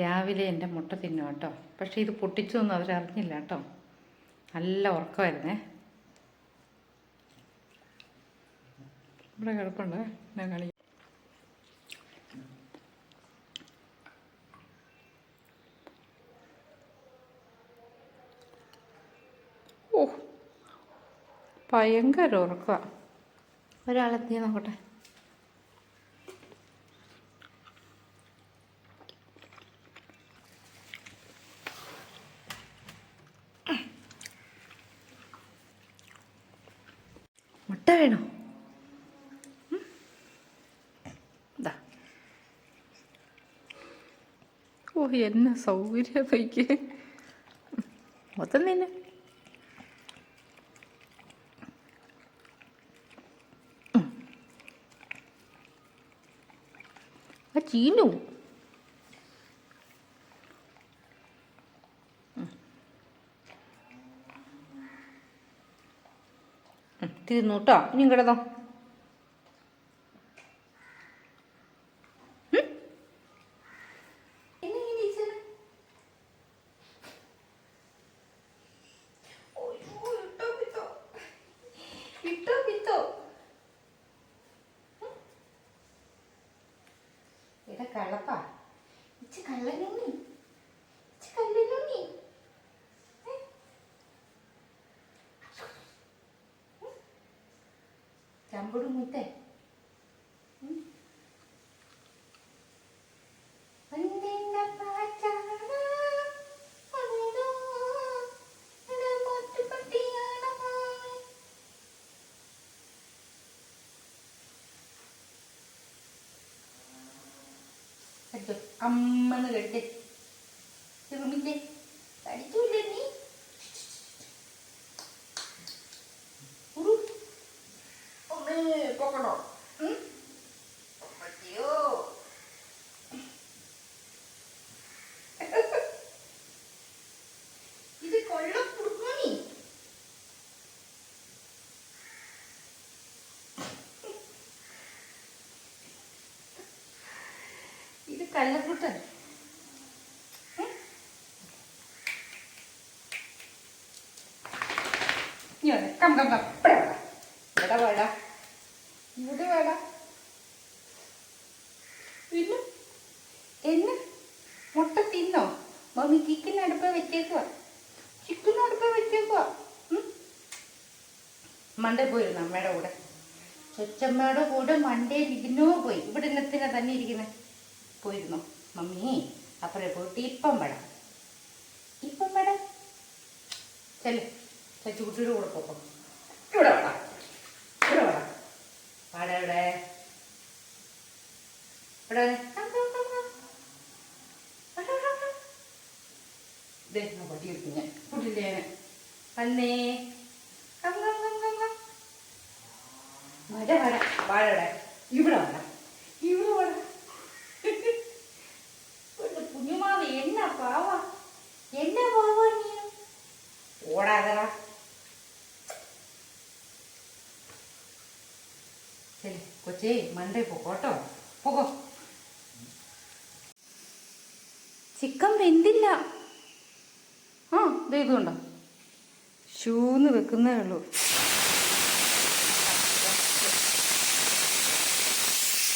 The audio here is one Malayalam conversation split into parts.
രാവിലെ എന്റെ മുട്ട തിന്നു കേട്ടോ. പക്ഷേ ഇത് പൊട്ടിച്ചൊന്നും അവരറിഞ്ഞില്ല കേട്ടോ. നല്ല ഉറക്കമായിരുന്നേ. ഇവിടെ കിടപ്പുണ്ട്. ഞാൻ കളി ഓ ഭയങ്കര ഉറക്കമാണ് ഒരാളെത്തി നോക്കട്ടെ. മുട്ട വേണോ? ദാ. ഓ എന്നെ സൗകര്യം മൊത്തം തന്നെ ആ ചീനു തീർന്നു കേട്ടോ ഇനിയും കിടന്നോ മുത്തേ അവിടോ. അടിച്ചോ അമ്മന്ന് കെട്ട്. ചെറുമില്ലേ അടിച്ചൂല്ലേ ഉം? ഇനി വന്നേ. Come come come. ഇവിടെ വാടാ. ഇവിടെ മുട്ട തിന്നോ? മമ്മി ചിക്കൻ അടുപ്പ വെച്ചേക്കുക ചിക്കൻ അടുപ്പ വെച്ചേക്കുക മണ്ടേ പോയിരുന്നു അമ്മയുടെ കൂടെ. കൊച്ചമ്മയുടെ കൂടെ മണ്ടേ ഇരുന്നോ പോയി. ഇവിടെ ഇന്നത്തിനാ തന്നെ ഇരിക്കുന്നത് പോയിരുന്നു. മമ്മി അപ്പുറം പോയിട്ട് ഇപ്പം വേണം ഇപ്പം വേണം ചെല്ല്. ചൂട്ടിയുടെ കൂടെ പോക്കോ ഇവിടെ വേണം ഇവിടെ വേണം പാടെ ഇവിടെ. ഇവിടെ. വാടാ, വാടാ, വാടാ. ഞാൻ വന്നേ. കം കം വാഴടെ ഇവിടെ വര. ഇവിടെ വര. ഓടാതടാ ശരി കൊച്ചി മണ്ടേ പോക്കോട്ടോ പോകോ ചിക്കൻ വെന്തില്ല. ആ ഇത് ഇതുണ്ടോ ഷൂന്ന് വെക്കുന്നേ ഉള്ളൂ.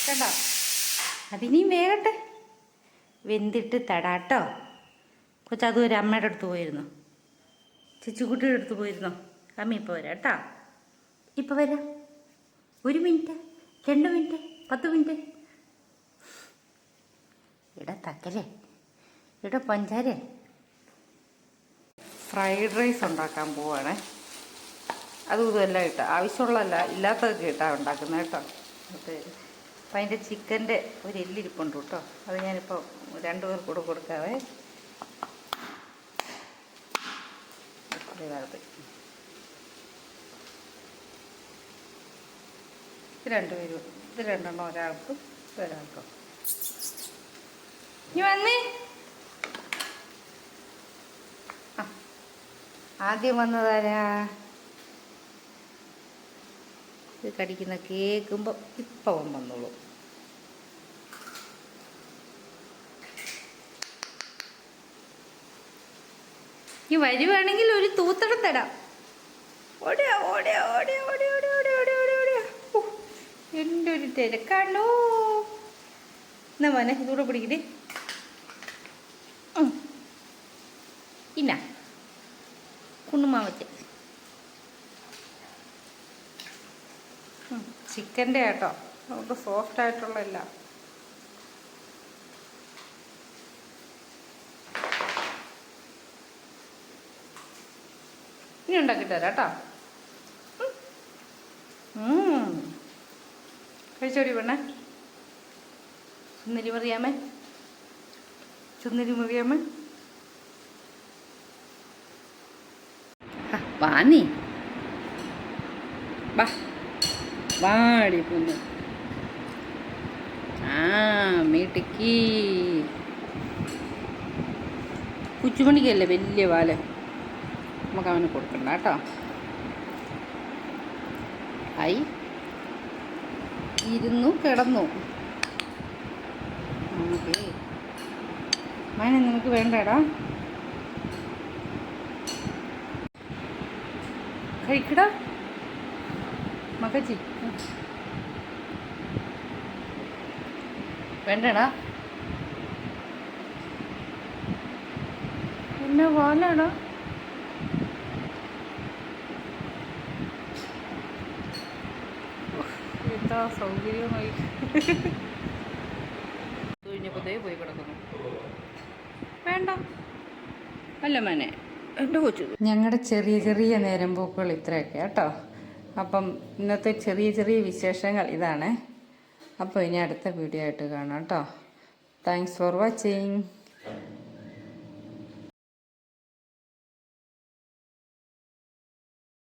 കണ്ടോ? അതിനിയും വേഗട്ടെ. വെന്തിട്ട് തടാട്ടോ. കൊച്ചു അതുവരെ അമ്മയുടെ അടുത്ത് പോയിരുന്നു. ചേച്ചിക്കുട്ടിയുടെ അടുത്ത് പോയിരുന്നോ? അമ്മ ഇപ്പോൾ വരാം കേട്ടാ. ഇപ്പോൾ വരാം. ഒരു മിനിറ്റ് രണ്ട് മിനിറ്റ് പത്ത് മിനിറ്റ്. ഇട തക്കരെ ഇട പഞ്ചാര. ഫ്രൈഡ് റൈസ് ഉണ്ടാക്കാൻ പോവാണേ. അതും ഇതുമെല്ലാം ഇട്ട ആവശ്യമുള്ളതല്ല ഇല്ലാത്തതൊക്കെ ഇട്ടാണ് ഉണ്ടാക്കുന്നത് കേട്ടോ. അപ്പം അതിന്റെ ചിക്കന്റെ ഒരു എല്ലിരിപ്പുണ്ട് കേട്ടോ. അത് ഞാനിപ്പോൾ രണ്ടു പേർക്കൂടെ കൂടെ കൊടുക്കാവേ. ഇതിനകത്ത് ഇത് രണ്ടുപേരും ഇത് രണ്ടെണ്ണം ഒരാൾക്കും ഒരാൾക്കും. ഇനി വന്നേ. ആദ്യം വന്നതാരാ ഇത് കടിക്കുന്ന കേൾക്കുമ്പോൾ ഇപ്പം വന്നോളൂ. ഈ വരുവാണെങ്കിൽ ഒരു തൂത്തടം തരാം. ഓടിയ എന്റെ ഒരു തിരക്കാണോ എന്നാ മോനെ ഇതൂടെ പിടിക്കട്ടെ ഇന്ന കുണ്ണുമാവച്ച്. ചിക്കന്റെ കേട്ടോ നമുക്ക് സോഫ്റ്റ് ആയിട്ടുള്ള ഇനി ഉണ്ടാക്കി തരാം കേട്ടോ. കഴിച്ചോടി പെണ്ണേ? സുന്ദരി മറിയാമേ? സുന്ദരി മറിയാമേ? വാനി വാ. വാടി പൊന്നു. ആ മീട്ടിക്ക് കുച്ചുമണിക്കല്ലേ വലിയ പാൽ നമുക്ക് അവന് കൊടുക്കണ്ട കേട്ടോ. ആയി ഇരുന്നു കിടന്നു. നമുക്ക് മന നിനക്ക് വേണ്ടടാ. കഴിക്കടാ. മകജി വേണ്ടടാ. പിന്നെ വാലാടാ. എന്താ സൗകര്യമായി കഴിഞ്ഞപ്പോഴത്തേ പോയി കിടക്കുന്നു. വേണ്ട. അല്ല മനെ എന്റെ കൊച്ചു. ഞങ്ങളുടെ ചെറിയ ചെറിയ നേരം പോക്കുകൾ ഇത്രയൊക്കെ കേട്ടോ അപ്പം ഇന്നത്തെ ചെറിയ ചെറിയ വിശേഷങ്ങൾ ഇതാണ്. അപ്പോൾ ഇനി അടുത്ത വീഡിയോ ആയിട്ട് കാണാം കേട്ടോ താങ്ക്സ് ഫോർ വാച്ചിങ്